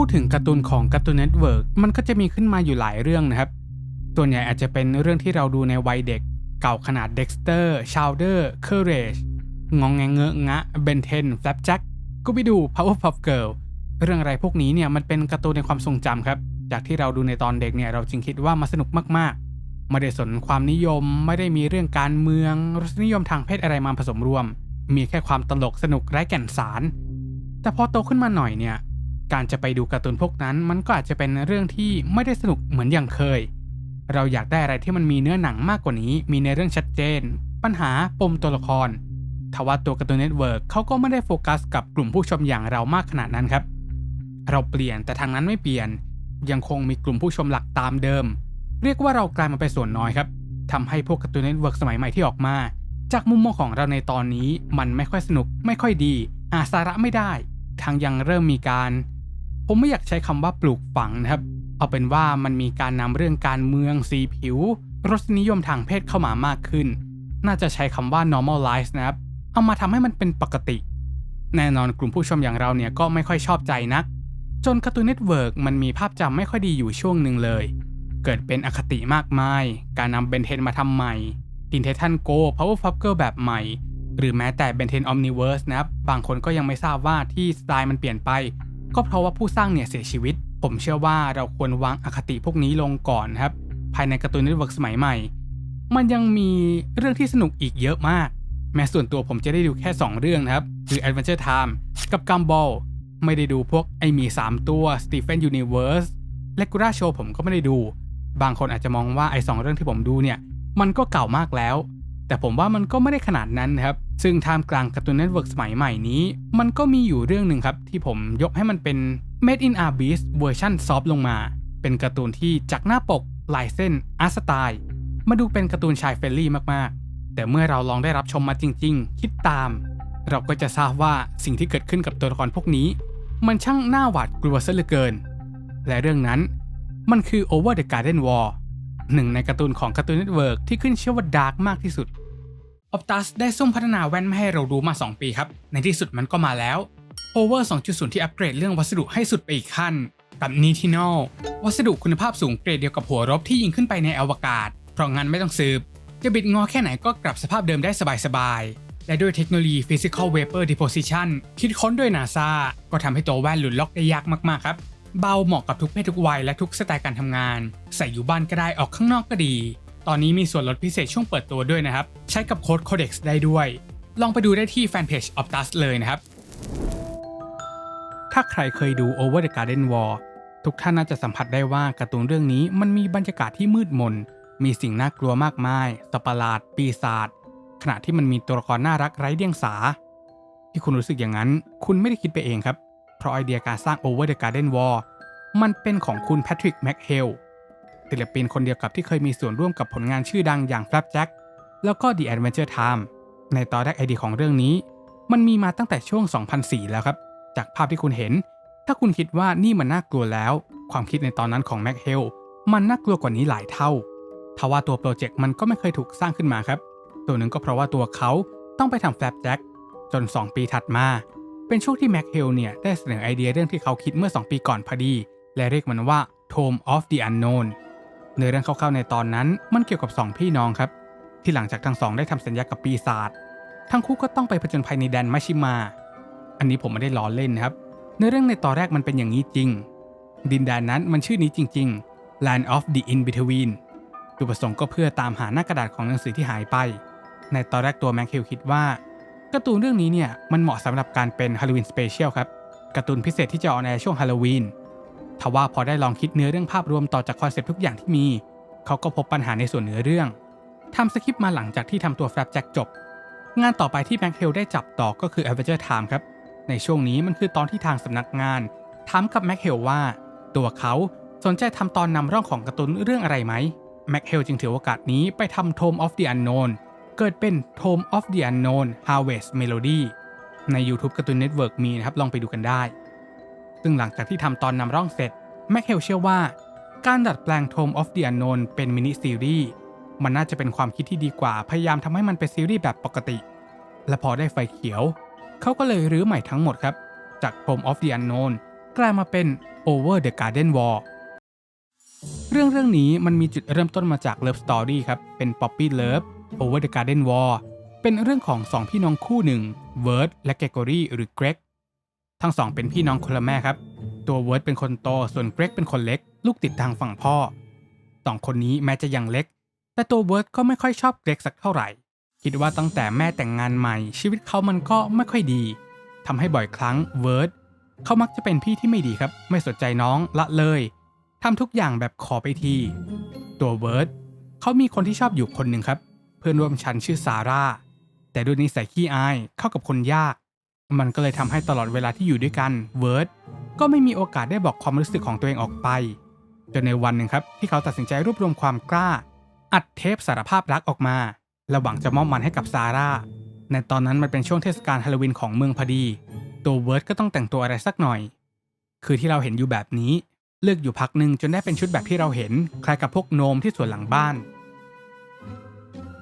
พูดถึงการ์ตูนของ Cartoon Network มันก็จะมีขึ้นมาอยู่หลายเรื่องนะครับ ส่วนใหญ่อาจจะเป็นเรื่องที่เราดูในวัยเด็ก เก่าขนาด Dexter, Chowder, Courage งองแงเงอะงะ Ben 10 Flapjack กูไปดู Powerpuff Girl เรื่องอะไรพวกนี้เนี่ยมันเป็นการ์ตูนในความทรงจำครับ จากที่เราดูในตอนเด็กเนี่ยเราจึงคิดว่ามันสนุกมากๆไม่ได้สนความนิยม ไม่ได้มีเรื่องการเมืองรสนิยมทางเพศอะไรมาผสมรวม มีแค่ความตลกสนุกไร้แก่นสาร แต่พอโตขึ้นมาหน่อยเนี่ย การจะไปดูการ์ตูนพวกนั้นมันก็อาจจะเป็นเรื่องที่ไม่ได้สนุกเหมือนอย่างเคย เราอยากได้อะไรที่มันมีเนื้อหนังมากกว่านี้ มีในเรื่องชัดเจน ปัญหาปมตัวละครทว่าตัวการ์ตูนเน็ตเวิร์กเขาก็ไม่ได้โฟกัสกับกลุ่มผู้ชมอย่างเรามากขนาดนั้นครับ เราเปลี่ยนแต่ทางนั้นไม่เปลี่ยน ยังคงมีกลุ่มผู้ชมหลักตามเดิม เรียกว่าเรากลายมาเป็นส่วนน้อยครับทำให้พวกการ์ตูนเน็ตเวิร์กสมัยใหม่ที่ออกมา จากมุมมองของเราในตอนนี้มันไม่ค่อยสนุก ไม่ค่อยดีหาสาระไม่ได้ทางยังเริ่มมีการ ผมไม่อยากใช้คำว่าปลูกฝังนะครับ เอาเป็นว่ามันมีการนำเรื่องการเมืองสีผิว รสนิยมทางเพศเข้ามามากขึ้น น่าจะใช้คำว่า normalize นะครับ เอามาทำให้มันเป็นปกติ แน่นอนกลุ่มผู้ชมอย่างเราเนี่ยก็ไม่ค่อยชอบใจนัก จนการ์ตูนเน็ตเวิร์กมันมีภาพจำไม่ค่อยดีอยู่ช่วงหนึ่งเลย เกิดเป็นอคติมากมาย การนำเบนเทนมาทำใหม่ดินเททันโก Power f u c k e r แบบใหม่ หรือแม้แต่เบนเทนอ Omniverse นะครับ บางคนก็ยังไม่ทราบว่าที่สไตล์มันเปลี่ยนไป ก็เพราะว่าผู้สร้างเนี่ยเสียชีวิต ผมเชื่อว่าเราควรวางอคติพวกนี้ลงก่อนครับ ภายในการ์ตูนเน็ตเวิร์กสมัยใหม่ มันยังมีเรื่องที่สนุกอีกเยอะมาก แม้ส่วนตัวผมจะได้ดูแค่ 2 เรื่องนะครับ คือ Adventure Time กับ Gumball ไม่ได้ดูพวกไอหมี 3 ตัว Stephen Universe และ Gura Show ผมก็ไม่ได้ดู บางคนอาจจะมองว่าไอสองเรื่องที่ผมดูเนี่ย มันก็เก่ามากแล้ว แต่ผมว่ามันก็ไม่ได้ขนาดนั้นนะครับ ซึ่งท่ามกลางการ์ตูนเน็ตเวิร์กสมัยใหม่นี้ มันก็มีอยู่เรื่องหนึ่งครับที่ผมยกให้มันเป็น Made in a b e a s เวอร์ชันซอฟลงมา เป็นการ์ตูนที่จากหน้าปกลายเส้นอาร์ตสไตล์มาดูเป็นการ์ตูนชายเฟรนลี่มากๆ แต่เมื่อเราลองได้รับชมมาจริง ๆ คิดตาม เราก็จะทราบว่าสิ่งที่เกิดขึ้นกับตัวละครพวกนี้ มันช่างน่าหวาดกลัวซะเหลือเกิน และเรื่องนั้นมันคือ Over the Garden Wall หนึ่งในการ์ตูนของ Cartoon Network ที่ขึ้นชื่อว่าดาร์กมากที่สุด Optus ได้ซุ่มพัฒนาแว่นมาให้เรารู้มา 2 ปีครับ ในที่สุดมันก็มาแล้ว Power 2.0 ที่อัปเกรดเรื่องวัสดุให้สุดไปอีกขั้น กับ n i t i n o วัสดุคุณภาพสูงเกรดเดียวกับหัวรบที่ยิงขึ้นไปในอวกาศ เพราะงั้นไม่ต้องสืบ จะบิดงอแค่ไหนก็กลับสภาพเดิมได้สบายๆ และด้วยเทคโนโลยี Physical Vapor Deposition คิดค้นโดย NASA ก็ทำให้ตัวแว่นหลุดล็อกได้ยากมากๆครับเบาเหมาะกับทุกเพศทุกวัยและทุกสไตล์การทำงาน ใส่อยู่บ้านก็ได้ออกข้างนอกก็ดี ตอนนี้มีส่วนลดพิเศษช่วงเปิดตัวด้วยนะครับ ใช้กับโค้ด Codex ได้ด้วย ลองไปดูได้ที่แฟนเพจ Optus เลยนะครับ ถ้าใครเคยดู Over the Garden Wall ทุกท่านน่าจะสัมผัสได้ว่าการ์ตูนเรื่องนี้มันมีบรรยากาศที่มืดมน มีสิ่งน่ากลัวมากมายสัตว์ประหลาด ปีศาจขณะที่มันมีตัวละครน่ารักไร้เดียงสา ที่คุณรู้สึกอย่างนั้น คุณไม่ได้คิดไปเองครับ เพราะไอเดียการสร้าง Over the Garden Wall มันเป็นของคุณแพทริกแม็กเฮล ศิลปินคนเดียวกับที่เคยมีส่วนร่วมกับผลงานชื่อดังอย่าง Flapjack แล้วก็ The Adventure Time ในตอนแรกไอเดียของเรื่องนี้ มันมีมาตั้งแต่ช่วง 2004 แล้วครับ จากภาพที่คุณเห็น ถ้าคุณคิดว่านี่มันน่ากลัวแล้ว ความคิดในตอนนั้นของแม็กเฮลมันน่ากลัวกว่านี้หลายเท่าทว่าตัวโปรเจกต์มันก็ไม่เคยถูกสร้างขึ้นมาครับ ตัวหนึ่งก็เพราะว่าตัวเขาต้องไปทำแฟลปแจ็คจน 2 ปีถัดมา เป็นช่วงที่แม็กเฮลเนี่ยได้เสนอไอเดียเรื่องที่เขาคิดเมื่อ 2 ปีก่อนพอดี และเรียกมันว่า Tome of the Unknown เนื้อเรื่องคร่าวๆในตอนนั้นมันเกี่ยวกับ 2 พี่น้องครับ ที่หลังจากทั้งสองได้ทำสัญญากับปีศาจทั้งคู่ก็ต้องไปผจญภัยในแดนมาชิมา อันนี้ผมไม่ได้ล้อเล่นนะครับ เนื้อเรื่องในตอนแรกมันเป็นอย่างนี้จริง ดินแดนนั้นมันชื่อนี้จริง ๆ Land of the In Between จุดประสงค์ก็เพื่อตามหาหน้ากระดาษของหนังสือที่หายไป ในตอนแรกตัวแม็กเฮลคิดว่าการ์ตูนเรื่องนี้เนี่ยมันเหมาะสำหรับการเป็นฮาโลวีนสเปเชียลครับการ์ตูนพิเศษที่จะออนแอร์ช่วงฮาโลวีน ทว่าพอได้ลองคิดเนื้อเรื่องภาพรวมต่อจากคอนเซ็ปต์ทุกอย่างที่มี เขาก็พบปัญหาในส่วนเนื้อเรื่องทำสคริปต์มาหลังจากที่ทำตัวแฟลปแจ็คจบ งานต่อไปที่แม็กเฮลได้จับต่อก็คือ Adventure Time ครับ ในช่วงนี้มันคือตอนที่ทางสำนักงานถามกับแม็กเฮลว่า ตัวเขาสนใจทำตอนนำร่องของการ์ตูนเรื่องอะไรไหมแม็กเฮลจึงถือโอกาสนี้ไปทำ Tome of the Unknown เกิดเป็น Tome of the Unknown Harvest Melody ใน YouTube Cartoon Network มีนะครับ ลองไปดูกันได้ ซึ่งหลังจากที่ทำตอนนำร่องเสร็จ แม็กเฮลเชื่อว่า การดัดแปลง Tome of the Unknown เป็นมินิซีรีส์มันน่าจะเป็นความคิดที่ดีกว่าพยายามทำให้มันเป็นซีรีส์แบบปกติ และพอได้ไฟเขียว เขาก็เลยรื้อใหม่ทั้งหมดครับ จาก Tome of the Unknown กลายมาเป็น Over the Garden Wall เรื่องเรื่องนี้มันมีจุดเริ่มต้นมาจาก Love Story ครับ เป็น Poppy Love Over the Garden Wall เป็นเรื่องของสองพี่น้องคู่หนึ่งเวิร์ดและเกกอรี่หรือเกรก ทั้งสองเป็นพี่น้องคนละแม่ครับ ตัวเวิร์ดเป็นคนโต ส่วนเกรกเป็นคนเล็ก ลูกติดทางฝั่งพ่อสองคนนี้แม้จะยังเล็ก แต่ตัวเวิร์ดก็ไม่ค่อยชอบเกรกสักเท่าไหร่ คิดว่าตั้งแต่แม่แต่งงานใหม่ ชีวิตเขามันก็ไม่ค่อยดีทำให้บ่อยครั้งเวิร์ดเขามักจะเป็นพี่ที่ไม่ดีครับ ไม่สนใจน้องละเลยทำทุกอย่างแบบขอไปที ตัวเวิร์ดเขามีคนที่ชอบอยู่คนหนึ่งครับ เพื่อนร่วมชั้นชื่อซาร่าแต่ด้วยนิสัยขี้อายเข้ากับคนยาก มันก็เลยทำให้ตลอดเวลาที่อยู่ด้วยกันเวิร์ดก็ไม่มีโอกาสได้บอกความรู้สึกของตัวเองออกไป จนในวันหนึ่งครับ ที่เขาตัดสินใจรวบรวมความกล้า อัดเทปสารภาพรักออกมา และหวังจะมอบมันให้กับซาร่า ในตอนนั้นมันเป็นช่วงเทศกาลฮาโลวีนของเมืองพอดี ตัวเวิร์ดก็ต้องแต่งตัวอะไรสักหน่อย คือที่เราเห็นอยู่แบบนี้ เลือกอยู่พักหนึ่งจนได้เป็นชุดแบบที่เราเห็น คล้ายกับพวกโนมที่สวนหลังบ้าน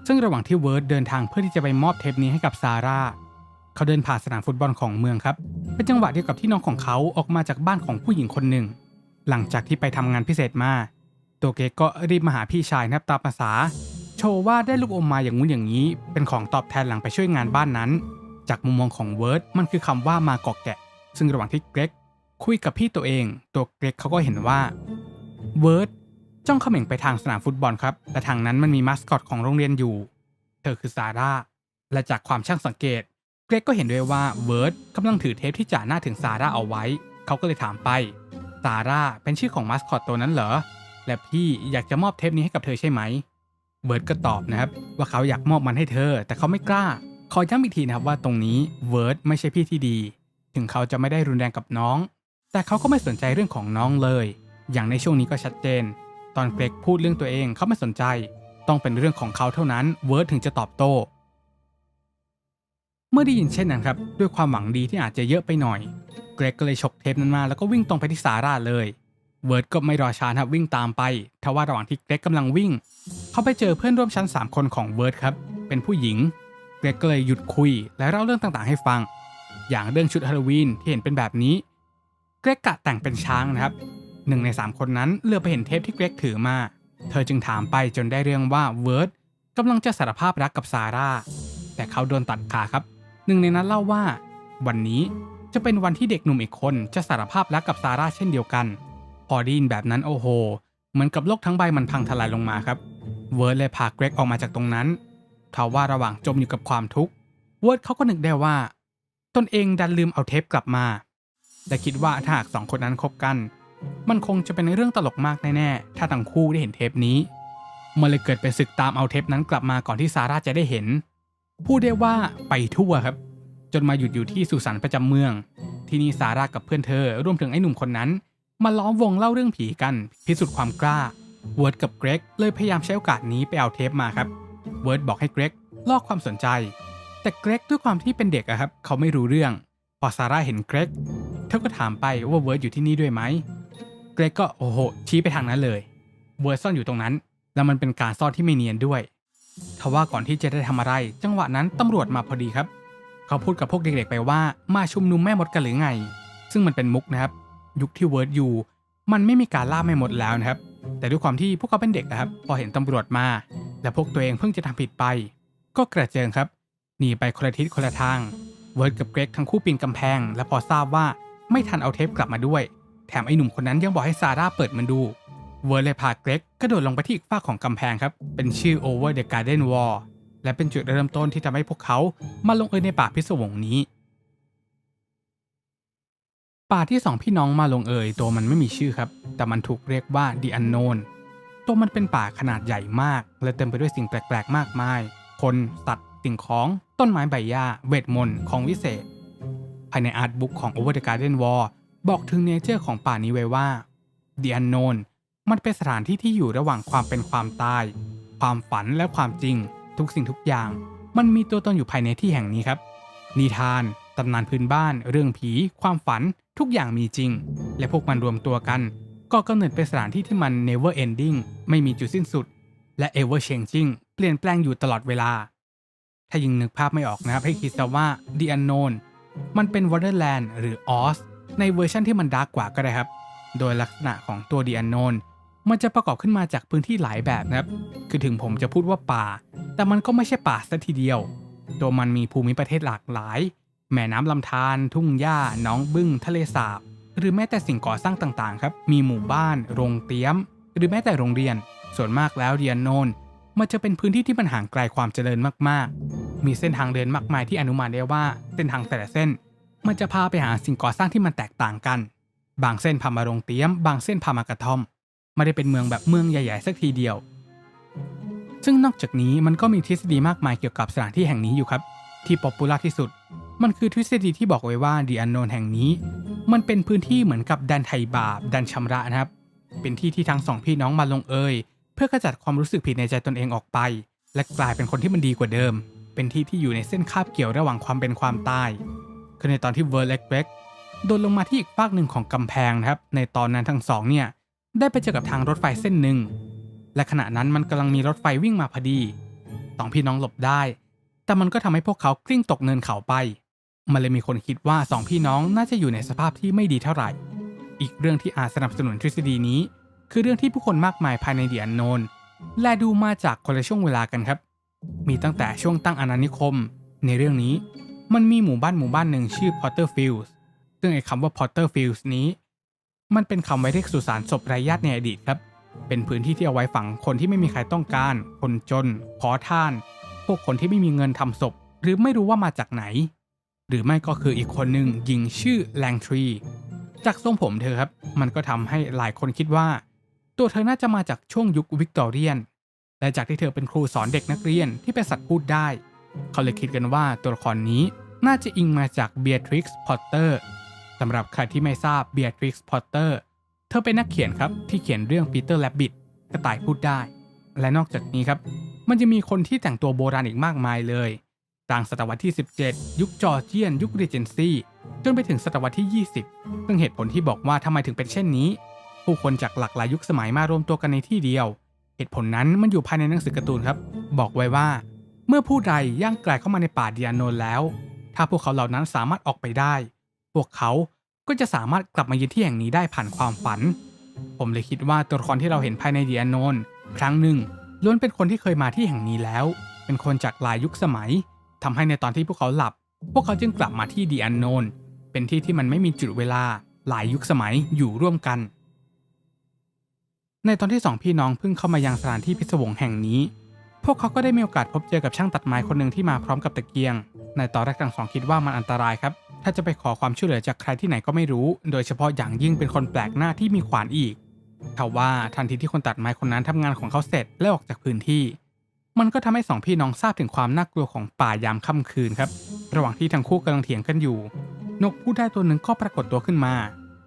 ซึ่งระหว่างที่เวิร์ดเดินทางเพื่อที่จะไปมอบเทปนี้ให้กับซาร่า เขาเดินผ่านสนามฟุตบอลของเมืองครับเป็นจังหวะเดียวกับที่น้องของเขาออกมาจากบ้านของผู้หญิงคนหนึ่ง หลังจากที่ไปทำงานพิเศษมาตัวเกกก็รีบมาหาพี่ชายนับตาภาษา โชว์ว่าได้ลูกอมมาอย่างงู้นอย่างนี้ เป็นของตอบแทนหลังไปช่วยงานบ้านนั้น จากมุมมองของเวิร์ดมันคือคำว่ามาเกาะแกะ ซึ่งระหว่างที่เกรกคุยกับพี่ตัวเอง ตัวเกรกเขาก็เห็นว่าเวิร์ดจ้องเขม่งไปทางสนามฟุตบอลครับและทางนั้นมันมีมาสคอตของโรงเรียนอยู่ เธอคือซาร่าและจากความช่างสังเกต เกรกก็เห็นด้วยว่าเวิร์ดกำลังถือเทปที่จ่าหน้าถึงซาร่าเอาไว้ เขาก็เลยถามไป ซาร่าเป็นชื่อของมาสคอตตัวนั้นเหรอ และพี่อยากจะมอบเทปนี้ให้กับเธอใช่ไหมเบิร์ดก็ตอบนะครับ ว่าเขาอยากมอบมันให้เธอ แต่เขาไม่กล้า ขอย้ำอีกทีนะครับว่าตรงนี้เวิร์ดไม่ใช่พี่ที่ดี ถึงเขาจะไม่ได้รุนแรงกับน้อง แต่เขาก็ไม่สนใจเรื่องของน้องเลย อย่างในช่วงนี้ก็ชัดเจน ตอนเกรกพูดเรื่องตัวเองเขาไม่สนใจ ต้องเป็นเรื่องของเขาเท่านั้น เวิร์ดถึงจะตอบโต้ เมื่อได้ยินเช่นนั้นครับ ด้วยความหวังดีที่อาจจะเยอะไปหน่อย เกรกก็เลยฉกเทปนั้นมาแล้วก็วิ่งตรงไปที่ซาร่าเลย เวิร์ดก็ไม่รอช้าครับวิ่งตามไปทว่าระหว่างที่เกรกกำลังวิ่ง เขาไปเจอเพื่อนร่วมชั้น 3 คนของเวิร์ดครับ เป็นผู้หญิง เกรกก็เลยหยุดคุย และเล่าเรื่องต่างๆ ให้ฟัง อย่างเรื่องชุดฮาโลวีนที่เห็นเป็นแบบนี้ เกรกกะแต่งเป็นช้างนะครับหนึ่งใน 3 คนนั้นเลือกไปเห็นเทปที่เกรกถือมา เธอจึงถามไปจนได้เรื่องว่าเวิร์ดกำลังจะสารภาพรักกับซาร่า แต่เขาโดนตัดขาครับ หนึ่งในนั้นเล่าว่า วันนี้จะเป็นวันที่เด็กหนุ่มอีกคนจะสารภาพรักกับซาร่าเช่นเดียวกัน พอได้ยินแบบนั้นโอ้โห เหมือนกับโลกทั้งใบมันพังทลายลงมาครับ เวิร์ดเลยพาเกรกออกมาจากตรงนั้นทว่าระหว่างจมอยู่กับความทุกข์ เวิร์ดเขาก็นึกได้ว่า ตนเองดันลืมเอาเทปกลับมาแต่คิดว่าถ้าหากสองคนนั้นคบกัน มันคงจะเป็นเรื่องตลกมากแน่ๆ ถ้าทั้งคู่ได้เห็นเทปนี้ มันเลยเกิดเป็นศึกตามเอาเทปนั้นกลับมาก่อนที่ซาร่าจะได้เห็น พูดได้ว่าไปทั่วครับ จนมาหยุดอยู่ที่สุสานประจำเมือง ที่นี่ซาร่ากับเพื่อนเธอรวมถึงไอ้หนุ่มคนนั้น มาล้อมวงเล่าเรื่องผีกันพิสูจน์ความกล้าเวิร์ดกับเกรกเลยพยายามใช้โอกาสนี้ไปเอาเทปมาครับเวิร์ดบอกให้เกรกลอกความสนใจ แต่เกรกด้วยความที่เป็นเด็กอะครับ เขาไม่รู้เรื่อง พอซาร่าเห็นเกรกเธอก็ถามไปว่าเวิร์ดอยู่ที่นี่ด้วยไหมเกรกก็โอ้โหชี้ไปทางนั้นเลย เวิร์ดซ่อนอยู่ตรงนั้น แล้วมันเป็นการซ่อนที่ไม่เนียนด้วย ทว่าก่อนที่จะได้ทำอะไร จังหวะนั้นตำรวจมาพอดีครับ เขาพูดกับพวกเด็กๆไปว่ามาชุมนุมแม่มดกันหรือไง ซึ่งมันเป็นมุกนะครับ ยุคที่เวิร์ดอยู่มันไม่มีการล่าแม่มดแล้วนะครับ แต่ด้วยความที่พวกเขาเป็นเด็กนะครับ พอเห็นตำรวจมา และพวกตัวเองเพิ่งจะทำผิดไป ก็กระเจิงครับหนีไปคนละทิศคนละทาง เวิร์ดกับเกรกทั้งคู่ปีนกำแพง และพอทราบว่าไม่ทันเอาเทปกลับมาด้วย แถมไอ้หนุ่มคนนั้นยังบอกให้ซาร่าเปิดมันดู เวิร์เลยพาเกรกกระโดดลงไปที่อีกฝากของกำแพงครับ เป็นชื่อ Over the Garden Wall และเป็นจุดเริ่มต้นที่ทำให้พวกเขามาลงเอยในป่าพิศวงนี้ ป่าที่สองพี่น้องมาลงเอยตัวมันไม่มีชื่อครับ แต่มันถูกเรียกว่า The Unknown ตัวมันเป็นป่าขนาดใหญ่มาก และเต็มไปด้วยสิ่งแปลกๆ มากมาย คนสัตว์สิ่งของต้นไม้ใบหญ้าเวทมนต์ของวิเศษ ภายในอาร์ตบุ๊กของ Over the Garden Wall บอกถึงเนเจอร์ของป่านี้ไว้ว่า The Unknown มันเป็นสถานที่ที่อยู่ระหว่างความเป็นความตาย ความฝันและความจริง ทุกสิ่งทุกอย่าง มันมีตัวตนอยู่ภายในที่แห่งนี้ครับ นิทาน ตำนานพื้นบ้าน เรื่องผี ความฝัน ทุกอย่างมีจริง และพวกมันรวมตัวกัน ก็กำเนิดเป็นสถานที่ที่มัน never ending ไม่มีจุดสิ้นสุด และ ever changing เปลี่ยนแปลงอยู่ตลอดเวลา ถ้ายังนึกภาพไม่ออกนะครับให้คิดซะว่า The Unknown มันเป็น Wonderland หรือ Oz ในเวอร์ชันที่มันดาร์กกว่าก็ได้ครับ โดยลักษณะของตัวดีอนโนน มันจะประกอบขึ้นมาจากพื้นที่หลายแบบนะครับ คือถึงผมจะพูดว่าป่า แต่มันก็ไม่ใช่ป่าซะทีเดียว ตัวมันมีภูมิประเทศหลากหลาย แม่น้ำลำธาร ทุ่งหญ้าหนองบึ้ง ทะเลสาบ หรือแม้แต่สิ่งก่อสร้างต่างๆ ครับ มีหมู่บ้าน โรงเตี้ยม หรือแม้แต่โรงเรียน ส่วนมากแล้วเรียนโนนมันจะเป็นพื้นที่ที่มันห่างไกลความเจริญมากๆ มีเส้นทางเดินมากมายที่อนุมานได้ว่าเส้นทางแต่ละเส้น มันจะพาไปหาสิ่งก่อสร้างที่มันแตกต่างกัน บางเส้นพามาโรงเตี้ยม บางเส้นพามากระท่อม ไม่ได้เป็นเมืองแบบเมืองใหญ่ๆสักทีเดียว ซึ่งนอกจากนี้มันก็มีทฤษฎีมากมายเกี่ยวกับสถานที่แห่งนี้อยู่ครับ ที่ป๊อปปูล่าที่สุด มันคือทฤษฎีที่บอกไว้ว่าดีอันโนนแห่งนี้ มันเป็นพื้นที่เหมือนกับดันไทบาปดันชำระนะครับ เป็นที่ที่ทั้งสองพี่น้องมาลงเอยเพื่อกระจัดความรู้สึกผิดในใจตนเองออกไป และกลายเป็นคนที่มันดีกว่าเดิม เป็นที่ที่อยู่ในเส้นคาบเกี่ยวระหว่างความเป็นความตายคือในตอนที่เวอร์เล็กเล็กโดนลงมาที่อีกฝากหนึ่งของกำแพงนะครับ ในตอนนั้นทั้งสองเนี่ย ได้ไปเจอกับทางรถไฟเส้นหนึ่ง และขณะนั้นมันกำลังมีรถไฟวิ่งมาพอดีสองพี่น้องหลบได้ แต่มันก็ทำให้พวกเขากลิ้งตกเนินเขาไป มันเลยมีคนคิดว่าสองพี่น้องน่าจะอยู่ในสภาพที่ไม่ดีเท่าไหร่ อีกเรื่องที่อาจสนับสนุนทฤษฎีนี้ คือเรื่องที่ผู้คนมากมายภายในเดียนโนนและดูมาจากคนละช่วงเวลากันครับ มีตั้งแต่ช่วงตั้งอาณานิคม ในเรื่องนี้มันมีหมู่บ้านหมู่บ้านหนึ่งชื่อ Potterfields ซึ่งไอ้คำว่า Potterfields นี้ มันเป็นคำไว้เรียกสุสานศพไร้ญาติในอดีตครับ เป็นพื้นที่ที่เอาไว้ฝังคนที่ไม่มีใครต้องการ คนจน ขอทาน พวกคนที่ไม่มีเงินทำศพ หรือไม่รู้ว่ามาจากไหน หรือไม่ก็คืออีกคนหนึ่งหญิงชื่อแลงทรี จากทรงผมเธอครับ มันก็ทำให้หลายคนคิดว่า ตัวเธอน่าจะมาจากช่วงยุควิกตอเรียน และจากที่เธอเป็นครูสอนเด็กนักเรียนที่เป็นสัตว์พูดได้ เขาเลยคิดกันว่าตัวละครนี้น่าจะอิงมาจากเบียทริกซ์พอตเตอร์ำหรับใครที่ไม่ทราบเบียทริกซ์พอตเตอร์เธอเป็นนักเขียนครับที่เขียนเรื่องปีเตอร์แลบบิทกระต่ายพูดได้ และนอกจากนี้ครับ มันจะมีคนที่แต่งตัวโบราณอีกมากมายเลยต่างศตวรรษที่ 17 ยุคจอร์เจียน ยุครีเจนซีจนไปถึงศตวรรษที่ 20 ซึ่งเหตุผลที่บอกว่าทำไมถึงเป็นเช่นนี้ ผู้คนจากหลากหลายยุคสมัยมารวมตัวกันในที่เดียว เหตุผลนั้นมันอยู่ภายในหนังสือการ์ตูนครับ บอกไว้ว่า เมื่อผู้ใดย่างไกลเข้ามาในป่าเดียโนนแล้ว ถ้าพวกเขาเหล่านั้นสามารถออกไปได้ พวกเขา ก็จะสามารถกลับมายืนที่แห่งนี้ได้ผ่านความฝัน ผมเลยคิดว่าตัวละครที่เราเห็นภายในเดียโนนครั้งหนึ่งล้วนเป็นคนที่เคยมาที่แห่งนี้แล้ว เป็นคนจากหลายยุคสมัยทำให้ในตอนที่พวกเขาหลับ พวกเขาจึงกลับมาที่ดีอันโนนเป็นที่ที่มันไม่มีจุดเวลาหลายยุคสมัยอยู่ร่วมกัน ในตอนที่สองพี่น้องเพิ่งเข้ามายังสถานที่พิศวงแห่งนี้ พวกเขาก็ได้มีโอกาสพบเจอกับช่างตัดไม้คนหนึ่งที่มาพร้อมกับตะเกียง ในตอนแรกทั้งสองคิดว่ามันอันตรายครับ ถ้าจะไปขอความช่วยเหลือจากใครที่ไหนก็ไม่รู้ โดยเฉพาะอย่างยิ่งเป็นคนแปลกหน้าที่มีขวานอีกทว่าทันทีที่คนตัดไม้คนนั้นทำงานของเขาเสร็จและออกจากพื้นที่ มันก็ทำให้สองพี่น้องทราบถึงความน่ากลัวของป่ายามค่ำคืนครับ ระหว่างที่ทั้งคู่กำลังเถียงกันอยู่ นกผู้ได้ตัวหนึ่งก็ปรากฏตัวขึ้นมา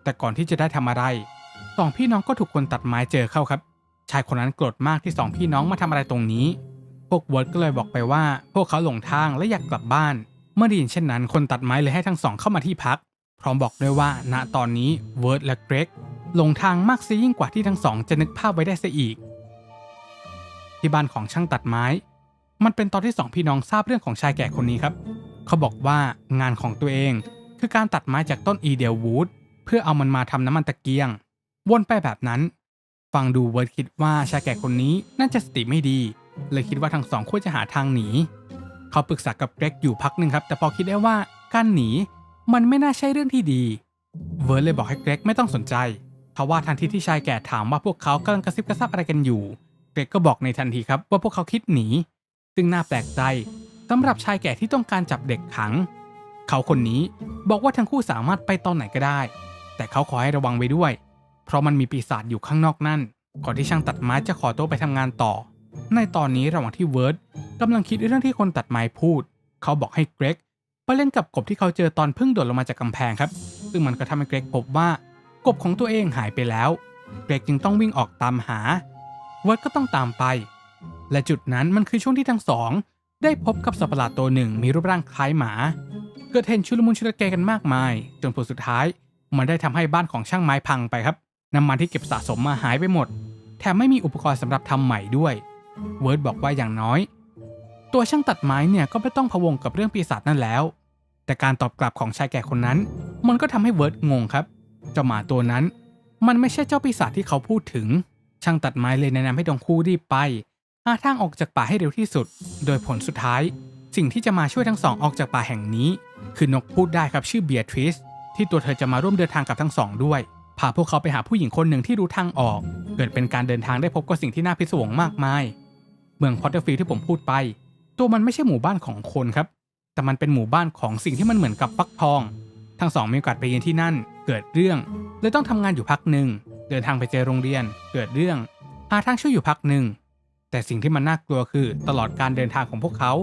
แต่ก่อนที่จะได้ทำอะไรสองพี่น้องก็ถูกคนตัดไม้เจอเข้าครับ ชายคนนั้นโกรธมากที่สองพี่น้องมาทำอะไรตรงนี้ พวกเวิร์ดก็เลยบอกไปว่า พวกเขาหลงทางและอยากกลับบ้าน เมื่อได้ยินเช่นนั้น คนตัดไม้เลยให้ทั้งสองเข้ามาที่พัก พร้อมบอกด้วยว่า ณ ตอนนี้เวิร์ดและเกรกหลงทางมากซะยิ่งกว่าที่ทั้งสองจะนึกภาพไว้ได้เสียอีก ที่บ้านของช่างตัดไม้ มันเป็นตอนที่สองพี่น้องทราบเรื่องของชายแก่คนนี้ครับ เขาบอกว่างานของตัวเองคือการตัดไม้จากต้นอีเดลวูดเพื่อเอามันมาทำน้ำมันตะเกียง วนไปแบบนั้น ฟังดูเวิร์ดคิดว่าชายแก่คนนี้น่าจะสติไม่ดี เลยคิดว่าทั้งสองควรจะหาทางหนี เขาปรึกษากับเกรกอยู่พักหนึ่งครับ แต่พอคิดได้ว่าการหนีมันไม่น่าใช่เรื่องที่ดี เวิร์ดเลยบอกให้เกรกไม่ต้องสนใจเพราะว่าทันทีที่ชายแก่ถามว่าพวกเขากำลังกระซิบกระซาบอะไรกันอยู่ เกรกก็บอกในทันทีครับว่าพวกเขาคิดหนี ซึ่งน่าแปลกใจสำหรับชายแก่ที่ต้องการจับเด็กขัง เขาคนนี้บอกว่าทั้งคู่สามารถไปตอนไหนก็ได้ แต่เขาขอให้ระวังไว้ด้วย เพราะมันมีปีศาจอยู่ข้างนอกนั่น ก่อนที่ช่างตัดไม้จะขอตัวไปทำงานต่อ ในตอนนี้ระหว่างที่เวิร์ดกำลังคิดเรื่องที่คนตัดไม้พูด เขาบอกให้เกรกไปเล่นกับกบที่เขาเจอตอนเพิ่งโดดลงมาจากกำแพงครับ ซึ่งมันก็ทำให้เกรกพบว่ากบของตัวเองหายไปแล้ว เกรกจึงต้องวิ่งออกตามหา เวิร์ดก็ต้องตามไป และจุดนั้นมันคือช่วงที่ทั้งสองได้พบกับสัตว์ประหลาดตัวหนึ่งมีรูปร่างคล้ายหมา เกิดเห็นชุลมุนชุลเกกันมากมาย จนผลสุดท้าย มันได้ทำให้บ้านของช่างไม้พังไปครับ น้ำมันที่เก็บสะสมมาหายไปหมด แถมไม่มีอุปกรณ์สำหรับทำใหม่ด้วย เวิร์ดบอกว่าอย่างน้อย ตัวช่างตัดไม้เนี่ยก็ไม่ต้องพะวงกับเรื่องปีศาจนั่นแล้ว แต่การตอบกลับของชายแก่คนนั้น มันก็ทำให้เวิร์ดงงครับ เจ้าหมาตัวนั้น มันไม่ใช่เจ้าปีศาจที่เขาพูดถึง ช่างตัดไม้เลยแนะนำให้ทั้งคู่รีบไปหาทางออกจากป่าให้เร็วที่สุด โดยผลสุดท้าย สิ่งที่จะมาช่วยทั้งสองออกจากป่าแห่งนี้ คือนกพูดได้ครับชื่อเบียทริสที่ตัวเธอจะมาร่วมเดินทางกับทั้งสองด้วย พาพวกเขาไปหาผู้หญิงคนหนึ่งที่รู้ทางออก เกิดเป็นการเดินทางได้พบกับสิ่งที่น่าพิศวงมากมาย เมืองพอตเตอร์ฟิลที่ผมพูดไป ตัวมันไม่ใช่หมู่บ้านของคนครับ แต่มันเป็นหมู่บ้านของสิ่งที่มันเหมือนกับฟักทอง ทั้งสองมีโอกาสไปเรียนที่นั่น เกิดเรื่องเลยต้องทำงานอยู่พักหนึ่ง เดินทางไปเจอโรงเรียน เกิดเรื่องหาทางช่วยอยู่พักหนึ่ง แต่สิ่งที่มันน่ากลัวคือตลอดการเดินทางของพวกเขา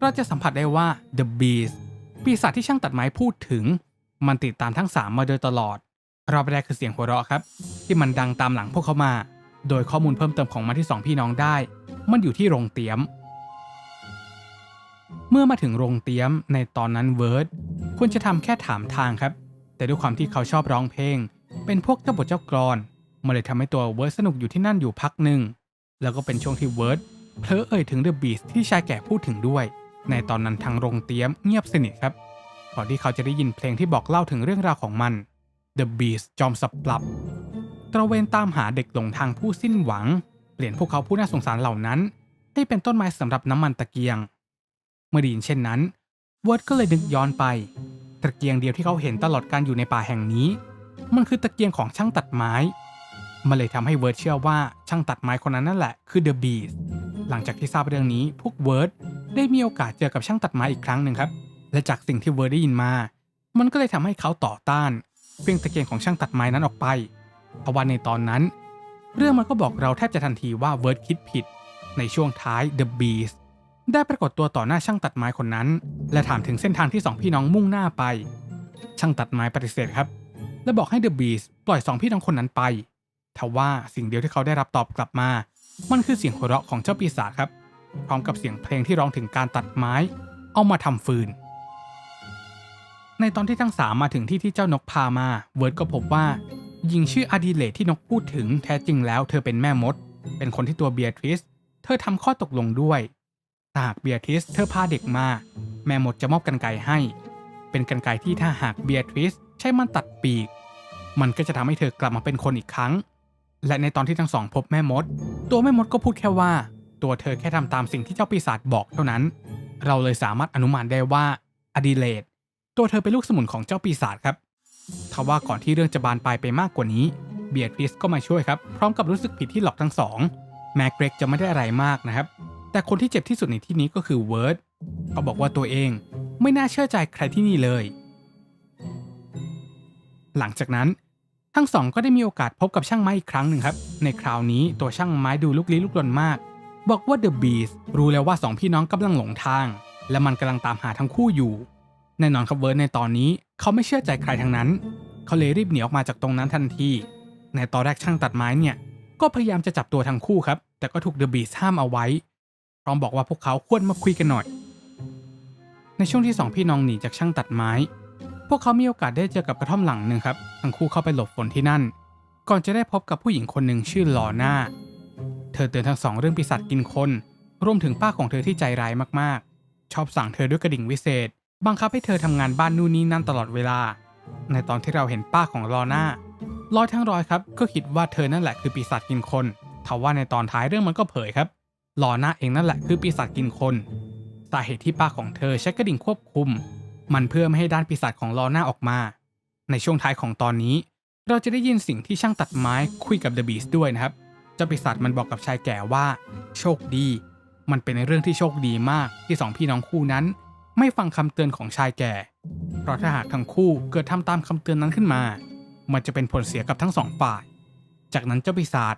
เราจะสัมผัสได้ว่า The Beast ปีศาจที่ช่างตัดไม้พูดถึง มันติดตามทั้งสามมาโดยตลอด รอบแรกคือเสียงหัวเราะครับ ที่มันดังตามหลังพวกเขามา โดยข้อมูลเพิ่มเติมของมันที่สองพี่น้องได้ มันอยู่ที่โรงเตี๊ยม เมื่อมาถึงโรงเตี๊ยมในตอนนั้นเวิร์ดควรจะทำแค่ถามทางครับ แต่ด้วยความที่เขาชอบร้องเพลง เป็นพวกเจ้าบทเจ้ากรอนมันเลยทำให้ตัวเวิร์ดสนุกอยู่ที่นั่นอยู่พักหนึ่งแล้วก็เป็นช่วงที่เวิร์ดเพ้อเอ่ยถึงเดอะบีสที่ชายแก่พูดถึงด้วย ในตอนนั้นทางโรงเตี๊ยมเงียบสนิทครับก่อนที่เขาจะได้ยินเพลงที่บอกเล่าถึงเรื่องราวของมัน The Beast จอมสับปรับ ตระเวนตามหาเด็กหลงทางผู้สิ้นหวัง เปลี่ยนพวกเขาผู้น่าสงสารเหล่านั้น ให้เป็นต้นไม้สำหรับน้ำมันตะเกียง เมื่อไดีนเช่นนั้นเวิร์ดก็เลยนึกย้อนไป ตะเกียงเดียวที่เขาเห็นตลอดการอยู่ในป่าแห่งนี้ มันคือตะเกียงของช่างตัดไม้มันเลยทำให้เวิร์ดเชื่อว่าช่างตัดไม้คนนั้นนั่นแหละคือ The Beast หลังจากที่ทราบเรื่องนี้พวกเวิร์ดได้มีโอกาสเจอกับช่างตัดไม้อีกครั้งหนึ่งครับ และจากสิ่งที่เวิร์ดได้ยินมา มันก็เลยทำให้เขาต่อต้าน เพียงตะเกียงของช่างตัดไม้นั้นออกไปเพราะว่าในตอนนั้น เรื่องมันก็บอกเราแทบจะทันทีว่าเวิร์ดคิดผิด ในช่วงท้าย The Beast ได้ปรากฏตัวต่อหน้าช่างตัดไม้คนนั้น และถามถึงเส้นทางที่สองพี่น้องมุ่งหน้าไป ช่างตัดไม้ปฏิเสธครับ และบอกให้ The Beast ปล่อยสองพี่น้องคนนั้นไปทว่าสิ่งเดียวที่เขาได้รับตอบกลับมา มันคือเสียงหัวเราะของเจ้าปีศาจครับ พร้อมกับเสียงเพลงที่ร้องถึงการตัดไม้ เอามาทำฟืน ในตอนที่ทั้งสามมาถึงที่ที่เจ้านกพามา เวิร์ดก็พบว่าหญิงชื่ออดีเลตที่นกพูดถึงแท้จริงแล้วเธอเป็นแม่มด เป็นคนที่ตัวเบียทริส เธอทำข้อตกลงด้วยหากเบียทริสเธอพาเด็กมา แม่มดจะมอบกันไกให้ เป็นกันไกที่ถ้าหากเบียทริสใช้มันตัดปีก มันก็จะทำให้เธอกลับมาเป็นคนอีกครั้ง และในตอนที่ทั้งสองพบแม่มด ตัวแม่มดก็พูดแค่ว่า ตัวเธอแค่ทำตามสิ่งที่เจ้าปีศาจบอกเท่านั้น เราเลยสามารถอนุมานได้ว่าอดีเลต ตัวเธอเป็นลูกสมุนของเจ้าปีศาจครับทว่าก่อนที่เรื่องจะบานปลายไปมากกว่านี้ เบียดริสก็มาช่วยครับ พร้อมกับรู้สึกผิดที่หลอกทั้งสอง แม็กเกรกจะไม่ได้อะไรมากนะครับ แต่คนที่เจ็บที่สุดในที่นี้ก็คือเวิร์ดเขาบอกว่าตัวเองไม่น่าเชื่อใจใครที่นี่เลย หลังจากนั้นทั้งสองก็ได้มีโอกาสพบกับช่างไม้อีกครั้งหนึ่งครับ ในคราวนี้ตัวช่างไม้ดูลุกลี้ลุกลนมาก บอกว่าเดอะบีสรู้แล้วว่าสองพี่น้องกำลังหลงทาง และมันกำลังตามหาทั้งคู่อยู่ แน่นอนครับเวิร์ดในตอนนี้เขาไม่เชื่อใจใครทั้งนั้น เขาเลยรีบหนีออกมาจากตรงนั้นทันที ในตอนแรกช่างตัดไม้เนี่ย ก็พยายามจะจับตัวทั้งคู่ครับ แต่ก็ถูกเดอะบีสห้ามเอาไว้ พร้อมบอกว่าพวกเขาควรมาคุยกันหน่อย ในช่วงที่สองพี่น้องหนีจากช่างตัดไม้ พวกเขามีโอกาสได้เจอกับกระท่อมหลังหนึ่งครับทั้งคู่เข้าไปหลบฝนที่นั่น ก่อนจะได้พบกับผู้หญิงคนหนึ่งชื่อลอน่าเธอเตือนทั้งสองเรื่องปีศาจกินคนรวมถึงป้าของเธอที่ใจร้ายมากๆ ชอบสั่งเธอด้วยกระดิ่งวิเศษ บังคับให้เธอทำงานบ้านนู่นนี่นั่นตลอดเวลา ในตอนที่เราเห็นป้าของลอน่าร้อยทั้งร้อยครับ ก็คิดว่าเธอนั่นแหละคือปีศาจกินคนทว่าในตอนท้ายเรื่องมันก็เผยครับลอน่าเองนั่นแหละคือปีศาจกินคนสาเหตุที่ป้าของเธอใช้กระดิ่งควบคุม มันเพื่อไม่ให้ด้านปีศาจของลอน่าออกมา ในช่วงท้ายของตอนนี้ เราจะได้ยินสิ่งที่ช่างตัดไม้คุยกับเดอะบีสด้วยนะครับเจ้าปีศาจมันบอกกับชายแก่ว่า โชคดี มันเป็นเรื่องที่โชคดีมากที่สองพี่น้องคู่นั้น ไม่ฟังคำเตือนของชายแก่ เพราะถ้าหากทั้งคู่เกิดทำตามคำเตือนนั้นขึ้นมา มันจะเป็นผลเสียกับทั้งสองฝ่าย จากนั้นเจ้าปีศาจ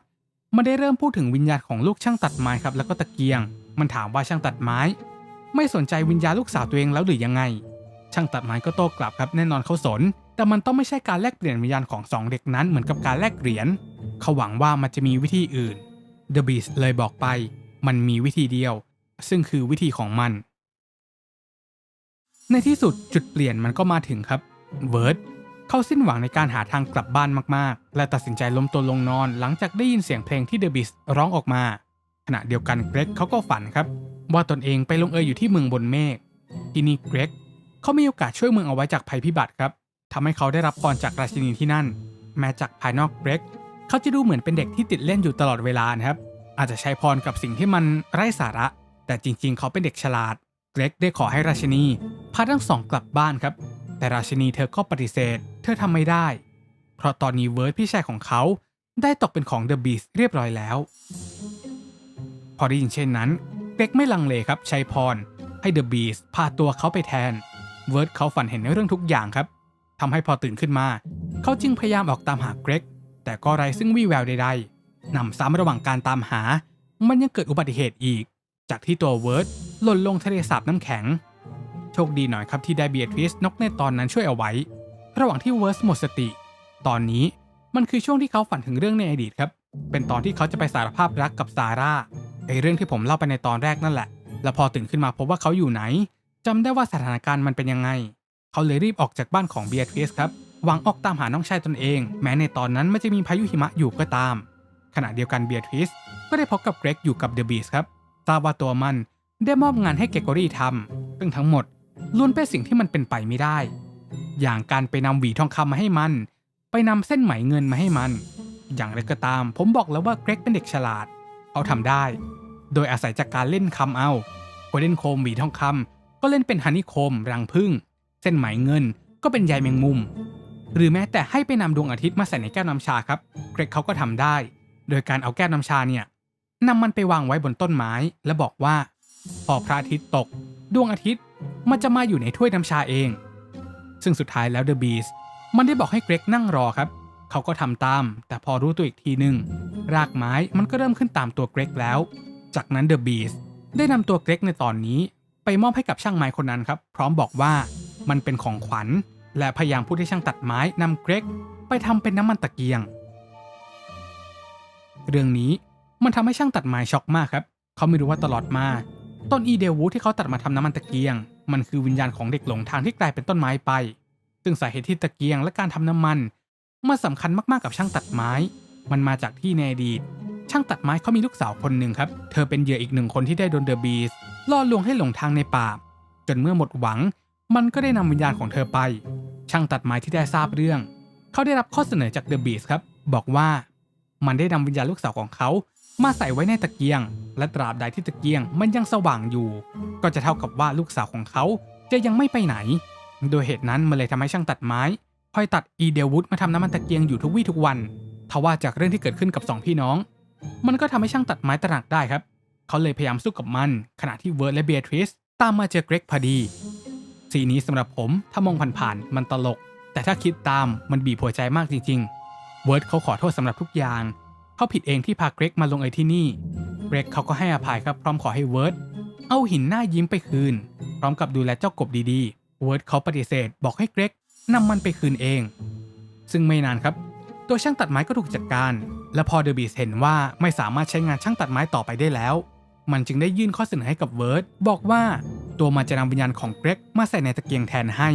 มันได้เริ่มพูดถึงวิญญาณของลูกช่างตัดไม้ครับแล้วก็ตะเกียง มันถามว่าช่างตัดไม้ ไม่สนใจวิญญาณลูกสาวตัวเองแล้วหรือยังไง ช่างตัดไม้ก็โต้กลับครับแน่นอนเขาสน แต่มันต้องไม่ใช่การแลกเปลี่ยนวิญญาณของสองเด็กนั้นเหมือนกับการแลกเหรียญเขาหวังว่ามันจะมีวิธีอื่น The Beast เลยบอกไป มันมีวิธีเดียว ซึ่งคือวิธีของมัน ในที่สุดจุดเปลี่ยนมันก็มาถึงครับ เวิร์ดเขาสิ้นหวังในการหาทางกลับบ้านมากๆ และตัดสินใจล้มตัวลงนอน หลังจากได้ยินเสียงเพลงที่ The Beast ร้องออกมา ขณะเดียวกันเกรกเขาก็ฝันครับ ว่าตนเองไปลงเอยอยู่ที่เมืองบนเมฆที่นี่เกรกเขามีโอกาสช่วยเมืองเอาไว้จากภัยพิบัติครับทำให้เขาได้รับพรจากราชินีที่นั่น แม้จากภายนอกเกรกเขาจะดูเหมือนเป็นเด็กที่ติดเล่นอยู่ตลอดเวลานะครับ อาจจะใช้พรกับสิ่งที่มันไร้สาระ แต่จริง ๆ เขาเป็นเด็กฉลาด เกรกได้ขอให้ราชินีพาทั้งสองกลับบ้านครับ แต่ราชินีเธอก็ปฏิเสธ เธอทำไม่ได้ เพราะตอนนี้เวิร์ดพี่ชายของเขาได้ตกเป็นของเดอะบีสเรียบร้อยแล้ว พอได้ยินเช่นนั้นเกรกไม่ลังเลครับใช้พร ให้เดอะบีสพาตัวเขาไปแทน เวิร์ดเขาฝันเห็นในเรื่องทุกอย่างครับทำให้พอตื่นขึ้นมา เขาจึงพยายามออกตามหาเกรก แต่ก็ไร้ซึ่งวี่แววใดๆนำซ้ำระหว่างการตามหา มันยังเกิดอุบัติเหตุอีก จากที่ตัวเวิร์ดหล่นลงทะเลสาบน้ำแข็ง โชคดีหน่อยครับที่ได้เบียทริสนกในตอนนั้นช่วยเอาไว้ ระหว่างที่เวิร์สหมดสติ ตอนนี้มันคือช่วงที่เขาฝันถึงเรื่องในอดีตครับ เป็นตอนที่เขาจะไปสารภาพรักกับซาร่าไอเรื่องที่ผมเล่าไปในตอนแรกนั่นแหละ แล้วพอตื่นขึ้นมาพบว่าเขาอยู่ไหนจำได้ว่าสถานการณ์มันเป็นยังไง เขาเลยรีบออกจากบ้านของเบียทริสครับหวังออกตามหาน้องชายตนเอง แม้ในตอนนั้นไมันจะมีพายุหิมะอยู่ก็ตาม ขณะเดียวกันเบียทริสก็ได้พบกับเกรกอยู่กับเดอะบีสครับ ทราบว่าตัวมันได้มอบงานให้เกรกอรี่ทำซึ่งทั้งหมดล้วนเป็นสิ่งที่มันเป็นไปไม่ได้ อย่างการไปนำหวีทองคำมาให้มัน ไปนำเส้นไหมเงินมาให้มัน อย่างไรก็ตามผมบอกแล้วว่าเกรกเป็นเด็กฉลาด เขาทำได้ โดยอาศัยจากการเล่นคำเอากลเด้นโคมหวีทองคำก็เล่นเป็นฮันนี่โคมรังผึ้งเส้นไหมเงินก็เป็นใยแมงมุม หรือแม้แต่ให้ไปนำดวงอาทิตย์มาใส่ในแก้วน้ำชาครับ เกรกเขาก็ทำได้ โดยการเอาแก้วน้ำชาเนี่ย นำมันไปวางไว้บนต้นไม้และบอกว่า พอพระอาทิตย์ตก ดวงอาทิตย์มันจะมาอยู่ในถ้วยน้ำชาเอง ซึ่งสุดท้ายแล้วเดอะบีสมันได้บอกให้เกรกนั่งรอครับ เขาก็ทำตาม แต่พอรู้ตัวอีกทีหนึ่งรากไม้มันก็เริ่มขึ้นตามตัวเกรกแล้ว จากนั้นเดอะบีสได้นำตัวเกรกในตอนนี้ ไปมอบให้กับช่างไม้คนนั้นครับ พร้อมบอกว่ามันเป็นของขวัญ และพยายามพูดให้ช่างตัดไม้นำเกรกไปทำเป็นน้ำมันตะเกียง เรื่องนี้ มันทำให้ช่างตัดไม้ช็อกมากครับ เขาไม่รู้ว่าตลอดมา ต้นอีเดลวูดที่เขาตัดมาทำน้ำมันตะเกียง มันคือวิญญาณของเด็กหลงทางที่กลายเป็นต้นไม้ไป ซึ่งสาเหตุที่ตะเกียงและการทำน้ำมันมันสำคัญมากๆกับช่างตัดไม้ มันมาจากที่ในอดีตช่างตัดไม้เขามีลูกสาวคนหนึ่งครับ เธอเป็นเหยื่ออีกหนึ่งคนที่ได้โดนเดอะบีสล่อลวงให้หลงทางในป่า จนเมื่อหมดหวัง มันก็ได้นำวิญญาณของเธอไป ช่างตัดไม้ที่ได้ทราบเรื่อง เขาได้รับข้อเสนอจากเดอะบีสครับ บอกว่ามันได้นำวิญญาณลูกสาวของเขา มาใส่ไว้ในตะเกียง และตราบใดที่ตะเกียงมันยังสว่างอยู่ ก็จะเท่ากับว่าลูกสาวของเขาจะยังไม่ไปไหน โดยเหตุนั้นมันเลยทำให้ช่างตัดไม้คอยตัดอีเดลวูดมาทำน้ำมันตะเกียงอยู่ทุกวี่ทุกวันทว่าจากเรื่องที่เกิดขึ้นกับสองพี่น้อง มันก็ทำให้ช่างตัดไม้ตระหนักได้ครับ เขาเลยพยายามสู้กับมัน ขณะที่เวิร์ดและเบียทริสตามมาเจอเกรกพอดีสีนี้สำหรับผมถ้ามองผ่านๆมันตลก แต่ถ้าคิดตามมันบีบหัวใจมากจริงๆ เวิร์ดเขาขอโทษสำหรับทุกอย่าง เขาผิดเองที่พาเกรกมาลงเอยที่นี่ เกรกเขาก็ให้อภัยครับพร้อมขอให้เวิร์ดเอาหินหน้ายิ้มไปคืน พร้อมกับดูแลเจ้ากบดีๆ เวิร์ดเขาปฏิเสธบอกให้เกรกนำมันไปคืนเอง ซึ่งไม่นานครับ ตัวช่างตัดไม้ก็ถูกจัดการ และพอเดอะบีสเห็นว่าไม่สามารถใช้งานช่างตัดไม้ต่อไปได้แล้ว มันจึงได้ยื่นข้อเสนอให้กับเวิร์ดบอกว่าตัวมันจะนำวิญญาณของเกรกมาใส่ในตะเกียงแทนให้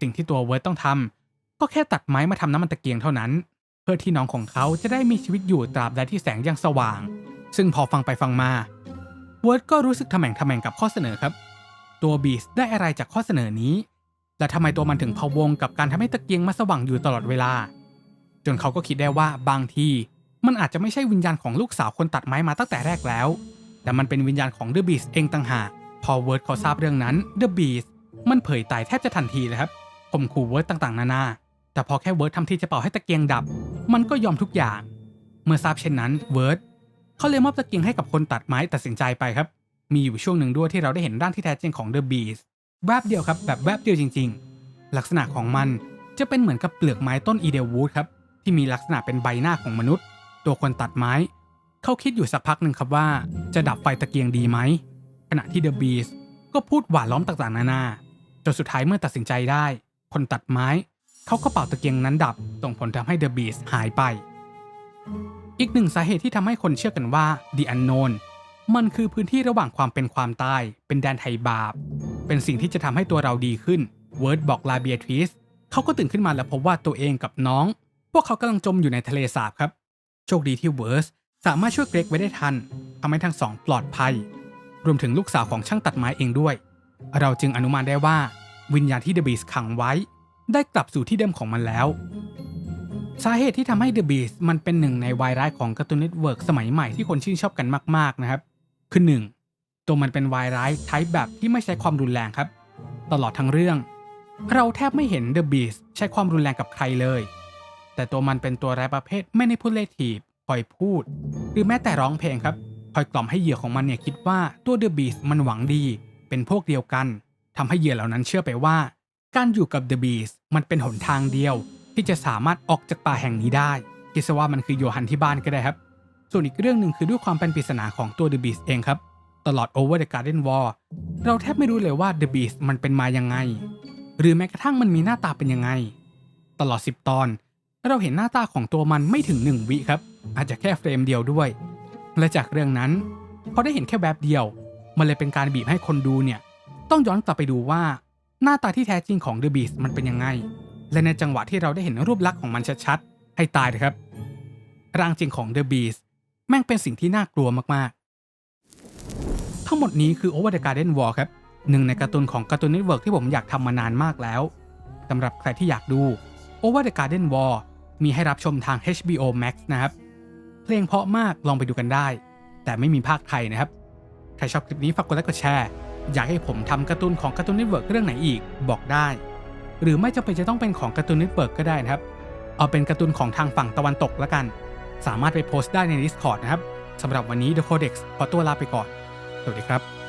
สิ่งที่ตัวเวิร์ดต้องทำก็แค่ตัดไม้มาทำน้ำมันตะเกียงเท่านั้น เพื่อที่น้องของเขาจะได้มีชีวิตอยู่ตราบใดที่แสงยังสว่าง ซึ่งพอฟังไปฟังมาเวิร์ดก็รู้สึกทำแหม่งทำแหม่งกับข้อเสนอครับ ตัวบีสได้อะไรจากข้อเสนอนี้ และทำไมตัวมันถึงพะวงกับการทำให้ตะเกียงมาสว่างอยู่ตลอดเวลา จนเขาก็คิดได้ว่าบางทีมันอาจจะไม่ใช่วิญญาณของลูกสาวคนตัดไม้มาตั้งแต่แรกแล้ว แต่มันเป็นวิญญาณของเดอะบีสเองต่างหาก พอเวิร์ดเขาทราบเรื่องนั้นเดอะบีสมันเผยตายแทบจะทันทีเลยครับข่มขู่เวิร์ดต่างๆ นานา แต่พอแค่เวิร์ดทำทีจะเป่าให้ตะเกียงดับ มันก็ยอมทุกอย่าง เมื่อทราบเช่นนั้นเวิร์ดเขาเลยมอบตะเกียงให้กับคนตัดไม้ตัดสินใจไปครับ มีอยู่ช่วงหนึ่งด้วยที่เราได้เห็นร่างที่แท้จริงของเดอะบีสแวบเดียวครับแบบแวบเดียวจริง ๆ ลักษณะของมันจะเป็นเหมือนกับเปลือกไม้ต้นอีเดลวูดครับที่มีลักษณะเป็นใบหน้าของมนุษย์ ตัวคนตัดไม้ เขาคิดอยู่สักพักหนึ่งครับว่า จะดับไฟตะเกียงดีไหมขณะที่เดอะบีสก็พูดหวานล้อมต่างๆนานาจนสุดท้ายเมื่อตัดสินใจได้ คนตัดไม้ เขาก็เป่าตะเกียงนั้นดับส่งผลทำให้เดอะบีสหายไป อีกหนึ่งสาเหตุที่ทำให้คนเชื่อกันว่า The Unknown มันคือพื้นที่ระหว่างความเป็นความตาย เป็นแดนไถ่บาป เป็นสิ่งที่จะทำให้ตัวเราดีขึ้น เวิร์ดบอกลาเบียทริสเขาก็ตื่นขึ้นมาแล้วพบว่าตัวเองกับน้อง พวกเขากำลังจมอยู่ในทะเลสาบครับ โชคดีที่เวิร์สสามารถช่วยเกรกไว้ได้ทันทำให้ทั้งสองปลอดภัย รวมถึงลูกสาวของช่างตัดไม้เองด้วย เราจึงอนุมานได้ว่า วิญญาณที่เดอะบีสขังไว้ ได้กลับสู่ที่เดิมของมันแล้ว สาเหตุที่ทำให้ The Beast มันเป็นหนึ่งในวายร้ายของ Cartoon Network สมัยใหม่ที่คนชื่นชอบกันมาก ๆ นะครับ คือ 1. ตัวมันเป็นวายร้ายไทป์แบบที่ไม่ใช้ความรุนแรงครับ ตลอดทั้งเรื่อง เราแทบไม่เห็น The Beast ใช้ความรุนแรงกับใครเลย แต่ตัวมันเป็นตัวร้ายประเภทไม่ได้พูดเลทีฟคอยพูด หรือแม้แต่ร้องเพลงครับคอยกล่อมให้เหยื่อของมันเนี่ยคิดว่าตัว The Beast มันหวังดี เป็นพวกเดียวกันทำให้เหยื่อเหล่านั้นเชื่อไปว่า การอยู่กับ The Beast มันเป็นหนทางเดียว ที่จะสามารถออกจากป่าแห่งนี้ได้คิดซะว่ามันคือโยฮันที่บ้านก็ได้ครับ ส่วนอีกเรื่องหนึ่งคือด้วยความเป็นปริศนาของตัว The Beast เองครับ ตลอด Over the Garden Wall เราแทบไม่รู้เลยว่า The Beast มันเป็นมายังไง หรือแม้กระทั่งมันมีหน้าตาเป็นยังไง ตลอด 10 ตอน เราเห็นหน้าตาของตัวมันไม่ถึง 1 วิครับ อาจจะแค่เฟรมเดียวด้วย และจากเรื่องนั้นพอได้เห็นแค่แบบเดียว มันเลยเป็นการบีบให้คนดูเนี่ยต้องย้อนกลับไปดูว่า หน้าตาที่แท้จริงของ The Beast มันเป็นยังไง และในจังหวะที่เราได้เห็นรูปลักษณ์ของมันชัดๆ ให้ตายเลยครับ ร่างจริงของ The Beast แม่งเป็นสิ่งที่น่ากลัวมากๆ ทั้งหมดนี้คือ Over the Garden Wall ครับหนึ่งในการ์ตูนของ Cartoon Network ที่ผมอยากทำมานานมากแล้วสำหรับใครที่อยากดู Over the Garden Wall มีให้รับชมทาง HBO Max นะครับ เพลงเพราะมากลองไปดูกันได้ แต่ไม่มีภาคไทยนะครับ ใครชอบคลิปนี้ฝากกดไลค์กดแชร์ อยากให้ผมทำการ์ตูนของการ์ตูนเน็ตเวิร์กเรื่องไหนอีกบอกได้ หรือไม่จำเป็นจะต้องเป็นของการ์ตูนนิเวิร์กก็ได้นะครับ เอาเป็นการ์ตูนของทางฝั่งตะวันตกแล้วกัน สามารถไปโพสต์ได้ใน Discord นะครับสำหรับวันนี้ The Codex ขอตัวลาไปก่อน สวัสดีครับ